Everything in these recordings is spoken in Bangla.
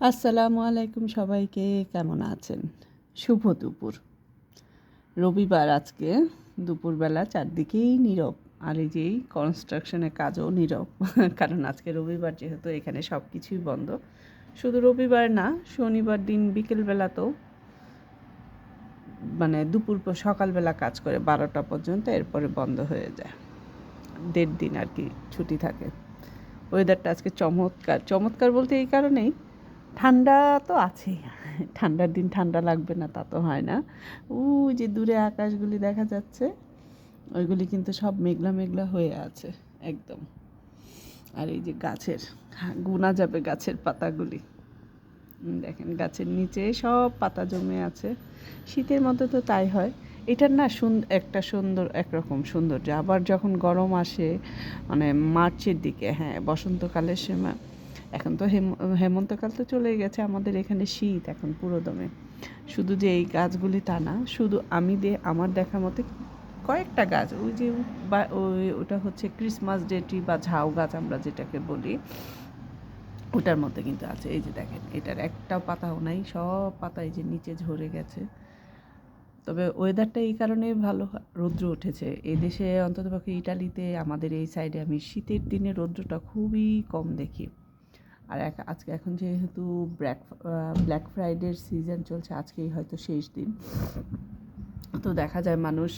আসসালামু আলাইকুম সবাইকে, কেমন আছেন? শুভ দুপুর। রবিবার আজকে, দুপুরবেলা চারদিকেই নীরব। আর এই যে কনস্ট্রাকশনের কাজও নীরব, কারণ আজকে রবিবার যেহেতু এখানে সব কিছুই বন্ধ। শুধু রবিবার না, শনিবার দিন বিকেলবেলা তো মানে দুপুর পর- সকালবেলা কাজ করে বারোটা পর্যন্ত এরপরে বন্ধ হয়ে যায়। দেড় দিন আর কি ছুটি থাকে। ওয়েদারটা আজকে চমৎকার। চমৎকার বলতে এই কারণেই ঠান্ডা তো আছেই। ঠান্ডার দিন ঠান্ডা লাগবে না, তা তো হয় না। ও যে দূরে আকাশগুলি দেখা যাচ্ছে, ওইগুলি কিন্তু সব মেঘলা মেঘলা হয়ে আছে, একদম। আর এই যে গাছের গুনা যাবে গাছের পাতাগুলি। দেখেন গাছের নিচে সব পাতা জমে আছে। শীতের মধ্যে তো তাই হয়। এটার না সুন্দর একটা সুন্দর, একরকম সৌন্দর্য। আবার যখন গরম আসে মানে মার্চের দিকে হ্যাঁ বসন্তকালের সময় এখন তো হেম হেমন্তকাল তো চলে গেছে, আমাদের এখানে শীত এখন পুরো দমে। শুধু যে এই গাছগুলি তা না, শুধু আমি দে, আমার দেখা মতে কয়েকটা গাছ, ওই যে বা, ওই ওটা হচ্ছে ক্রিসমাস ডেটি বা ঝাউ গাছ আমরা যেটাকে বলি, ওটার মধ্যে কিন্তু আছে। এই যে দেখেন, এটার একটাও পাতাও নাই, সব পাতা এই যে নিচে ঝরে গেছে। তবে ওয়েদারটা এই কারণে ভালো, রৌদ্র উঠেছে। এদেশে দেশে অন্ততপক্ষে ইটালিতে, আমাদের এই সাইডে আমি শীতের দিনে রৌদ্রটা খুবই কম দেখি। আর এক, আজকে এখন যেহেতু ব্ল্যাক ব্ল্যাক ফ্রাইডের সিজন চলছে, আজকেই হয়তো শেষ দিন। তো দেখা যায় মানুষ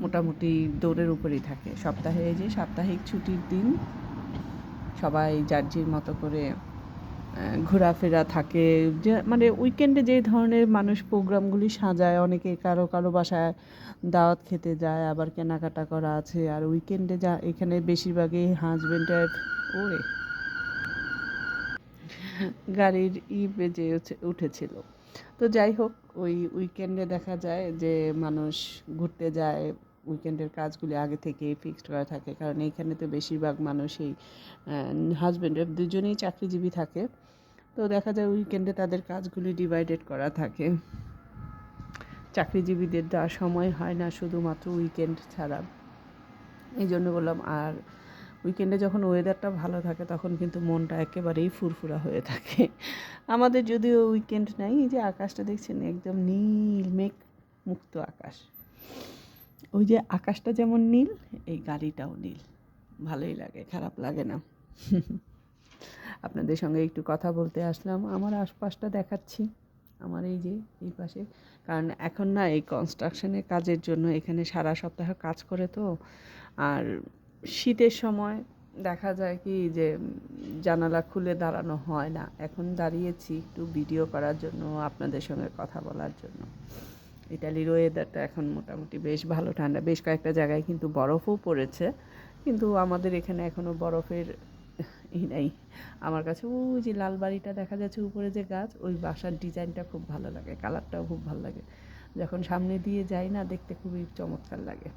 মোটামুটি দৌড়ের উপরেই থাকে। সপ্তাহে যে সাপ্তাহিক ছুটির দিন, সবাই যার মতো করে ঘোরাফেরা থাকে, যে মানে উইকেন্ডে যে ধরনের মানুষ প্রোগ্রামগুলি সাজায়, অনেকে কারও কারও বাসায় দাওয়াত খেতে যায়, আবার কেনাকাটা করা আছে, আর উইকেন্ডে যা এখানে বেশিরভাগই হাজব্যান্ড ওরে! গাড়ির ই বেজে উঠে- উঠেছিল। তো যাই হোক, ওই উইকেন্ডে দেখা যায় যে মানুষ ঘুরতে যায় উইকেন্ডের কাজগুলি আগে থেকে ফিক্সড করা থাকে। কারণ এইখানে তো বেশিরভাগ মানুষই হাজব্যান্ড দুজনেই চাকরিজীবী থাকে। তো দেখা যায় উইকেন্ডে তাদের কাজগুলি ডিভাইডেড করা থাকে। চাকরিজীবীদের দেওয়ার সময় হয় না শুধুমাত্র উইকেন্ড ছাড়া। এই জন্য বললাম, আর উইকেন্ডে যখন ওয়েদারটা ভালো থাকে, তখন কিন্তু মনটা একেবারেই ফুরফুরা হয়ে থাকে। আমাদের যদিও উইকেন্ড নাই, এই যে আকাশটা দেখছেন, একদম নীল মেঘ মুক্ত আকাশ। ওই যে আকাশটা যেমন নীল, এই গাড়িটাও নীল। ভালোই লাগে, খারাপ লাগে না। আপনাদের সঙ্গে একটু কথা বলতে আসলাম, আমার আশপাশটা দেখাচ্ছি, আমার এই যে, এই পাশে। কারণ এখন না, এই কনস্ট্রাকশনের কাজের জন্য এখানে সারা সপ্তাহ কাজ করে তো, আর শীতের সময় দেখা যায় কি যে জানালা খুলে দাঁড়ানো হয় না। এখন দাঁড়িয়েছি একটু ভিডিও করার জন্য, আপনাদের সঙ্গে কথা বলার জন্য। ইটালির ওয়েদারটা এখন মোটামুটি বেশ ভালো, ঠান্ডা। বেশ কয়েকটা জায়গায় কিন্তু বরফও পড়েছে। কিন্তু আমাদের এখানে এখনও বরফের ই নাই। আমার কাছে ওই যে লাল বাড়িটা দেখা যাচ্ছে উপরে যে গাছ, ওই বাসার ডিজাইনটা খুব ভালো লাগে, কালারটাও খুব ভালো লাগে। যখন সামনে দিয়ে যাই না, দেখতে খুবই চমৎকার লাগে।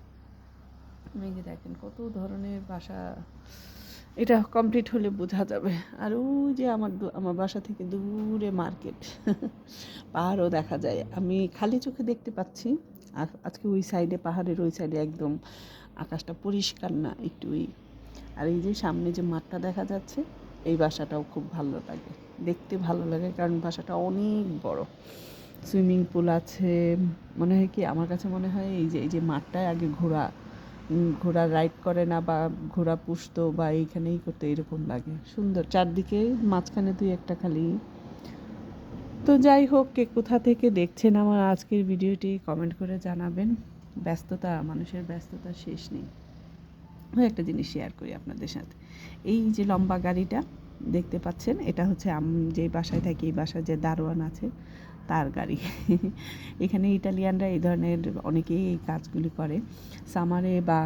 যে দেখেন কত ধরনের বাসা এটা কমপ্লিট হলে বোঝা যাবে। আর ওই যে আমার আমার বাসা থেকে দূরে মার্কেট পাহাড়ও দেখা যায়। আমি খালি চোখে দেখতে পাচ্ছি আর আজকে ওই সাইডে পাহাড়ের ওই সাইডে একদম আকাশটা পরিষ্কার না একটুই আর এই যে সামনে যে মাঠটা দেখা যাচ্ছে এই বাসাটাও খুব ভালো লাগে দেখতে ভালো লাগে কারণ বাসাটা অনেক বড়। সুইমিং পুল আছে মনে হয় কি আমার কাছে মনে হয় এই যে এই যে মাঠটায় আগে উম, ঘোড়া রাইড করে না বা ঘোড়া পুষতো বা এইখানেই করতো, এরকম লাগে। সুন্দর। চারদিকে মাঝখানে দুই একটা খালি। তো যাই হোক, কে কোথা থেকে দেখছেন আমার আজকের ভিডিওটি কমেন্ট করে জানাবেন। ব্যস্ততা, মানুষের ব্যস্ততা শেষ নেই। একটা জিনিস শেয়ার করি আপনাদের সাথে। এই যে লম্বা গাড়িটা, দেখতে পাচ্ছেন? এটা হচ্ছে আম, যে বাসায় থাকি, এই বাসায় যে দারোয়ান আছে তার গাড়ি। এখানে ইটালিয়ানরা এই ধরনের অনেকেই এই কাজগুলি করে। সামারে বা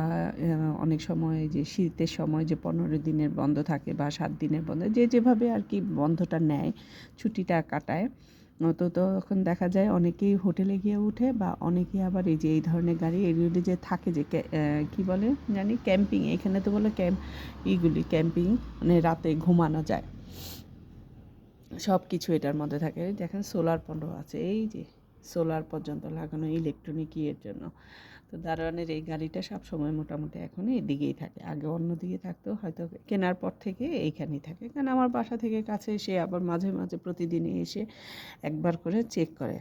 অনেক সময় যে শীতের সময় যে পনেরো দিনের বন্ধ থাকে বা সাত দিনের বন্ধ, যে যেভাবে আর কি বন্ধটা নেয়, ছুটিটা কাটায়, তো তখন দেখা যায় অনেকেই হোটেলে গিয়ে উঠে বা অনেকে আবার এই যে, এই ধরনের গাড়ি এগুলি যে থাকে যে, কি বলে জানি, ক্যাম্পিং, এখানে তো বলে ক্যাম্প ইগুলি ক্যাম্পিং মানে রাতে ঘুমানো যায়। সব কিছু এটার মধ্যে থাকে। দেখেন সোলার পণ্য আছে। এই যে সোলার পর্যন্ত লাগানো ইলেকট্রনিক ইয়ের জন্য। তো দারোয়ানের এই গাড়িটা সব সময় মোটামুটি এখন এদিকেই থাকে। আগে অন্য দিকে থাকতো, হয়তো কেনার পর থেকে এইখানেই থাকে। কারণ আমার বাসা থেকে কাছে এসে আবার মাঝে মাঝে প্রতিদিনই এসে একবার করে চেক করে।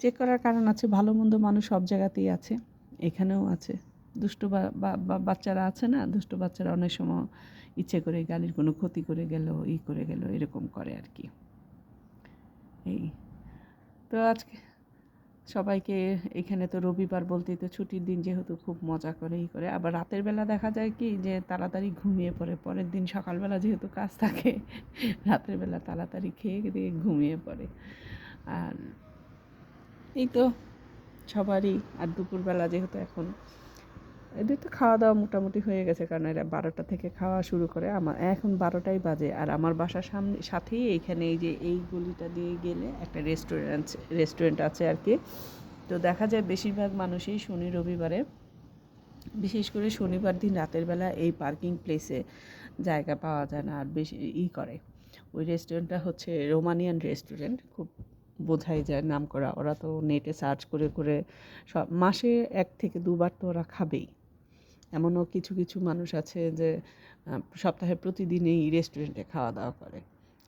চেক করার কারণ আছে, ভালো মন্দ মানুষ সব জায়গাতেই আছে, এখানেও আছে। দুষ্টু বাচ্চারা আছে না, দুষ্টু বাচ্চারা অনেক সময় ইচ্ছে করে গাড়ির কোনো ক্ষতি করে গেল, ই করে গেল, এরকম করে আর কি। এই। তো আজকে সবাইকে এখানে তো রবিবার বলতেই তো ছুটির দিন যেহেতু খুব মজা করে ই করে। আবার রাতের বেলা দেখা যায় কি যে তাড়াতাড়ি ঘুমিয়ে পড়ে। পরের দিন সকালবেলা যেহেতু কাজ থাকে, রাতের বেলা তাড়াতাড়ি খেয়ে দিয়ে ঘুমিয়ে পড়ে। আর এই তো সবারই। আর দুপুরবেলা যেহেতু এখন এদের তো খাওয়া দাওয়া মোটামুটি হয়ে গেছে, কারণ এরা বারোটা থেকে খাওয়া শুরু করে। আমার, এখন বারোটাই বাজে, আর আমার বাসার সামনে, সাথেই এইখানে এই যে এই গলিটা দিয়ে গেলে একটা রেস্টুরেন্ট রেস্টুরেন্ট আছে আর কি। তো দেখা যায় বেশিরভাগ মানুষই শনি রবিবারে, বিশেষ করে শনিবার দিন রাতের বেলা এই পার্কিং প্লেসে জায়গা পাওয়া যায় না, আর বেশি ই করে। ওই রেস্টুরেন্টটা হচ্ছে রোমানিয়ান রেস্টুরেন্ট খুব বোঝাই যায় নাম করা। ওরা তো নেটে সার্চ করে করে সব, মাসে এক থেকে দুবার তো ওরা খাবেই। এমনও কিছু কিছু মানুষ আছে যে সপ্তাহে প্রতিদিনই রেস্টুরেন্টে খাওয়া দাওয়া করে।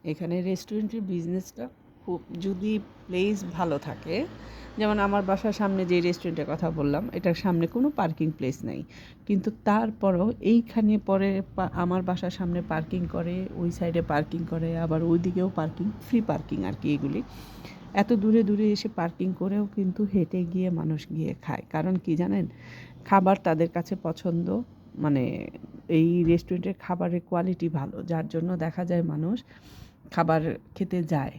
এখানে রেস্টুরেন্টের বিজনেসটা খুব, যদি প্লেস ভালো থাকে, যেমন আমার বাসার সামনে যে রেস্টুরেন্টের কথা বললাম, এটার সামনে কোনো পার্কিং প্লেস নাই। কিন্তু তারপরও এইখানে পরে আমার বাসার সামনে পার্কিং করে, ওই সাইডে পার্কিং করে, আবার ওই দিকেও পার্কিং ফ্রি পার্কিং আর কি এগুলি। এত দূরে দূরে এসে পার্কিং করেও কিন্তু হেঁটে গিয়ে মানুষ গিয়ে খায়। কারণ কি জানেন? খাবার তাদের কাছে পছন্দ। মানে এই রেস্টুরেন্টের খাবারের কোয়ালিটি ভালো। যার জন্য দেখা যায় মানুষ খাবার খেতে যায়।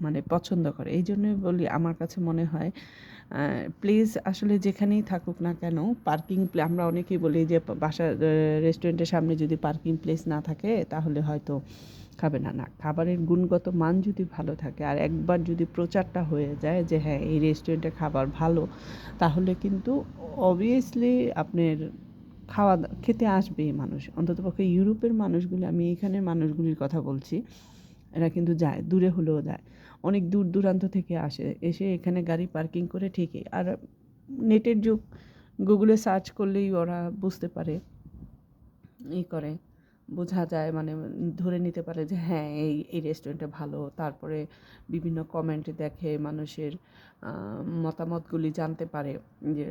মানে পছন্দ করে। এই জন্যই বলি আমার কাছে মনে হয় প্লিজ আসলে যেখানেই থাকুক না কেন পার্কিং আমরা অনেকেই বলি যে বাসার রেস্টুরেন্টের সামনে যদি পার্কিং প্লেস না থাকে, তাহলে হয়তো খাবে না না, খাবারের গুণগত মান যদি ভালো থাকে আর একবার যদি প্রচারটা হয়ে যায় যে হ্যাঁ এই রেস্টুরেন্টে খাবার ভালো, তাহলে কিন্তু অবভিয়াসলি আপনার খাওয়া খেতে আসবেই মানুষ। অন্ততপক্ষে ইউরোপের মানুষগুলি, আমি এখানের মানুষগুলির কথা বলছি, এরা কিন্তু যায়, দূরে হলেও যায়। অনেক দূর দূরান্ত থেকে আসে, এসে এখানে গাড়ি পার্কিং করে ঠিকই। আর নেটের যুগ, গুগলে সার্চ করলেই ওরা বুঝতে পারে, ই করে। বোঝা যায় মানে ধরে নিতে পারে যে হ্যাঁ এই এই রেস্টুরেন্টটা ভালো। তারপরে বিভিন্ন কমেন্ট দেখে মানুষের মতামতগুলি জানতে পারে যে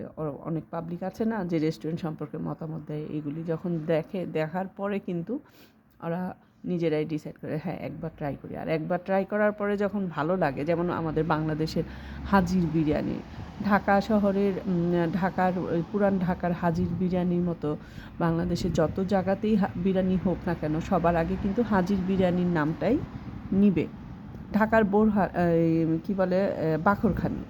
অনেক পাবলিক আছে না যে রেস্টুরেন্ট সম্পর্কে মতামত দেয়। এগুলি যখন দেখে, দেখার পরে কিন্তু ওরা নিজেরাই ডিসাইড করে হ্যাঁ একবার ট্রাই করি। আর একবার ট্রাই করার পরে যখন ভালো লাগে, যেমন আমাদের বাংলাদেশের হাজির বিরিয়ানি, ঢাকা শহরের ঢাকার পুরান ঢাকার হাজির বিরিয়ানির মতো, বাংলাদেশের যত জায়গাতেই বিরিয়ানি হোক না কেন, সবার আগে কিন্তু হাজির বিরিয়ানির নামটাই নিবে। ঢাকার বোরহা কী বলে বাখরখানি।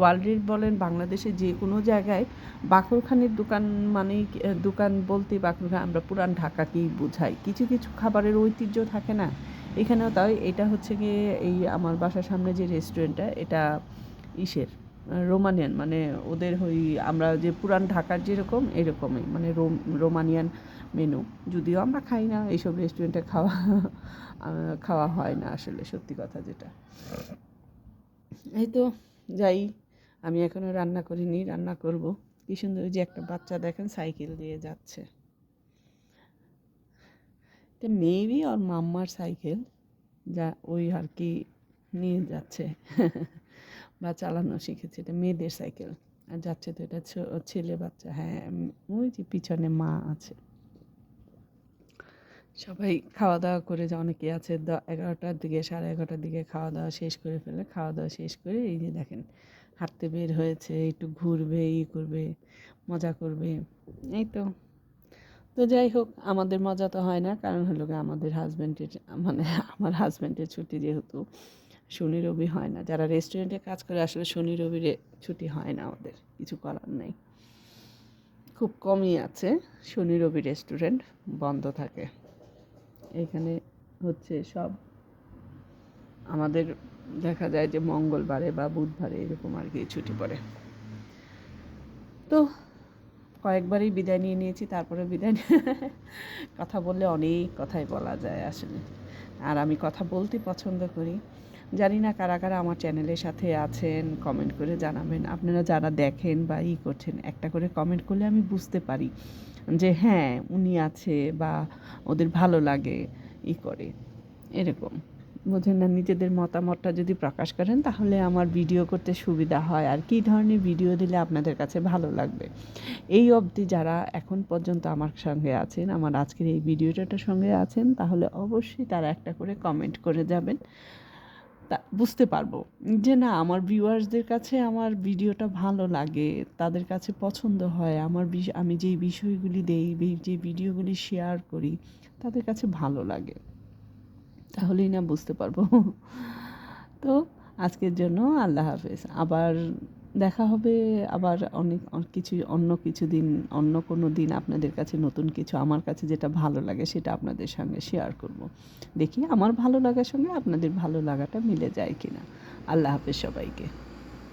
ওয়ার্ল্ডের বলেন বাংলাদেশে যে কোনো জায়গায় বাখরখানির দোকান মানেই দোকান বলতে বাখরখান আমরা পুরান ঢাকাকেই বোঝাই। কিছু কিছু খাবারের ঐতিহ্য থাকে না। এখানেও তাই, এটা হচ্ছে গিয়ে এই আমার বাসার সামনে যে রেস্টুরেন্টটা এটা ইসের রোমানিয়ান মানে ওদের ওই, আমরা যে পুরান ঢাকার যেরকম, এরকমই মানে রোম, রোমানিয়ান মেনু যদিও আমরা খাই না, এইসব রেস্টুরেন্টে খাওয়া খাওয়া হয় না আসলে, সত্যি কথা যেটা। এই তো যাই, আমি এখনও রান্না করিনি, রান্না করব। কি সুন্দর যে একটা বাচ্চা দেখেন, সাইকেল দিয়ে যাচ্ছে। এটা মেবি ওর মাম্মার সাইকেল, যা ওই আর কি নিয়ে যাচ্ছে। বা চালানো শিখেছে, এটা মেয়েদের সাইকেল। আর যাচ্ছে তো এটা ছেলে বাচ্চা হ্যাঁ ওই যে পিছনে মা আছে। সবাই খাওয়া দাওয়া করে যে অনেকে আছে এগারোটার দিকে, সাড়ে এগারোটার দিকে খাওয়া দাওয়া শেষ করে ফেলে। খাওয়া দাওয়া শেষ করে এই যে দেখেন, হাঁটতে বের হয়েছে, একটু ঘুরবে, ই করবে, মজা করবে। এই তো। তো যাই হোক, আমাদের মজা তো হয় না, কারণ হলো গিয়ে আমাদের হাজব্যান্ডের মানে আমার হাজব্যান্ডের ছুটি যেহেতু শনি, রবি হয় না। যারা রেস্টুরেন্টে কাজ করে, আসলে শনি রবি রে- ছুটি হয় না আমাদের, কিছু করার নেই। খুব কমই আছে, শনি, রবি রেস্টুরেন্ট বন্ধ থাকে। এখানে হচ্ছে সব। আমাদের দেখা যায় যে মঙ্গলবারে বা বুধবারে এরকম আর কি ছুটি পড়ে। তো কয়েকবারই বিদায় নিয়ে নিয়েছি, তারপরে বিদায় কথা বললে অনেক কথাই বলা যায় আসলে। আর আমি কথা বলতে পছন্দ করি। জানি না কারা কারা আমার চ্যানেলের সাথে আছেন কমেন্ট করে জানাবেন। আপনারা যারা দেখেন বা ই করছেন, একটা করে কমেন্ট করলে আমি বুঝতে পারি যে হ্যাঁ উনি আছে বা ওদের ভালো লাগে, ই করে। এরকম। বোঝেন না, নিজেদের মতামতটা যদি প্রকাশ করেন, তাহলে আমার ভিডিও করতে সুবিধা হয়। আর কী ধরনের ভিডিও দিলে আপনাদের কাছে ভালো লাগবে? এই অবধি যারা এখন পর্যন্ত আমার সঙ্গে আছেন, আমার আজকের এই ভিডিওটার সঙ্গে আছেন, তাহলে অবশ্যই তারা একটা করে কমেন্ট করে যাবেন। তা বুঝতে পারব। যে না, আমার ভিউয়ার্সদের কাছে আমার ভিডিওটা ভালো লাগে, তাদের কাছে পছন্দ হয়, আমার আমি যেই বিষয়গুলি দেই যে ভিডিওগুলি শেয়ার করি, তাদের কাছে ভালো লাগে। তাহলেই না বুঝতে পারব। তো আজকের জন্য আল্লাহ হাফেজ। আবার দেখা হবে আবার অনেক কিছু, অন্য কিছু দিন, অন্য কোনো দিন আপনাদের কাছে নতুন কিছু আমার কাছে যেটা ভালো লাগে সেটা আপনাদের সঙ্গে শেয়ার করব। দেখি আমার ভালো লাগার সঙ্গে আপনাদের ভালো লাগাটা মিলে যায় কিনা। আল্লাহ হাফেজ সবাইকে।